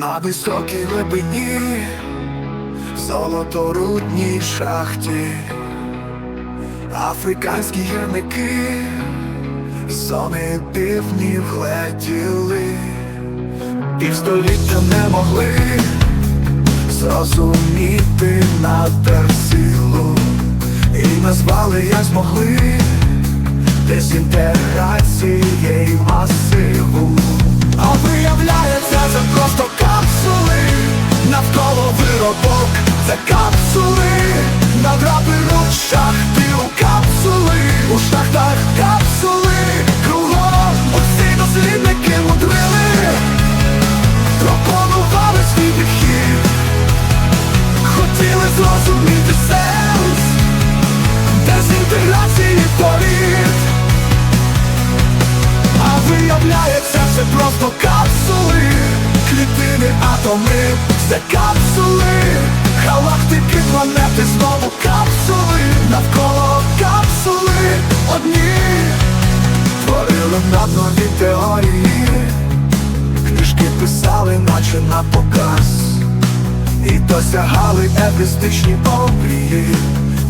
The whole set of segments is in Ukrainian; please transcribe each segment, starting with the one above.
На високій глибині, золоторудній шахті, африканські гірники, зони дивні вгледіли, півстоліття не могли зрозуміти надер силу, і назвали як змогли дезінтеграцією масиву. Це просто капсули, клітини, атоми, це капсули, галактики, планети, знову капсули, навколо капсули одні, творили наднові теорії, книжки писали, наче на показ, і досягали епістичні обрії,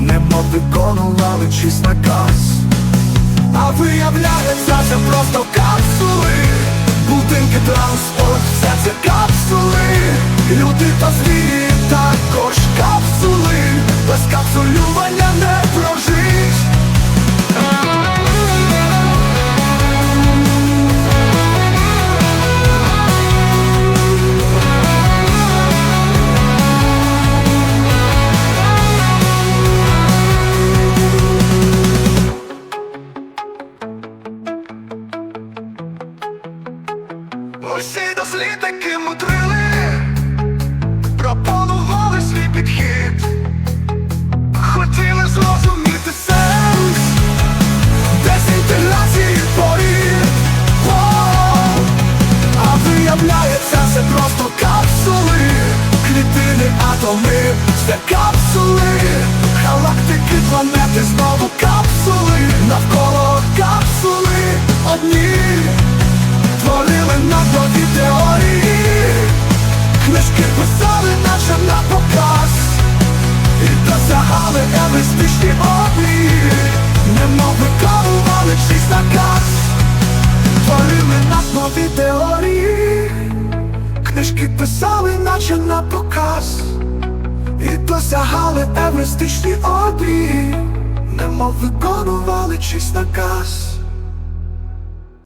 немов виконували чийсь наказ. А виявляється, це просто капсули Будинки, транспорт, все це капсули. Люди та звірі також капсули Усі дослідники мудрили Пропонували свій підхід. Хотіли зрозуміти сенс Дезінтеграції порід А виявляється, це просто капсули. Клітини, атоми, це капсули. Галактики, планети, знову капсули. Навколо капсули. Одні евристичні обрії Немов виконували чийсь наказ. Творили наднові теорії. Книжки писали, наче на показ. І досягали евристичні обрії Немов виконували чийсь наказ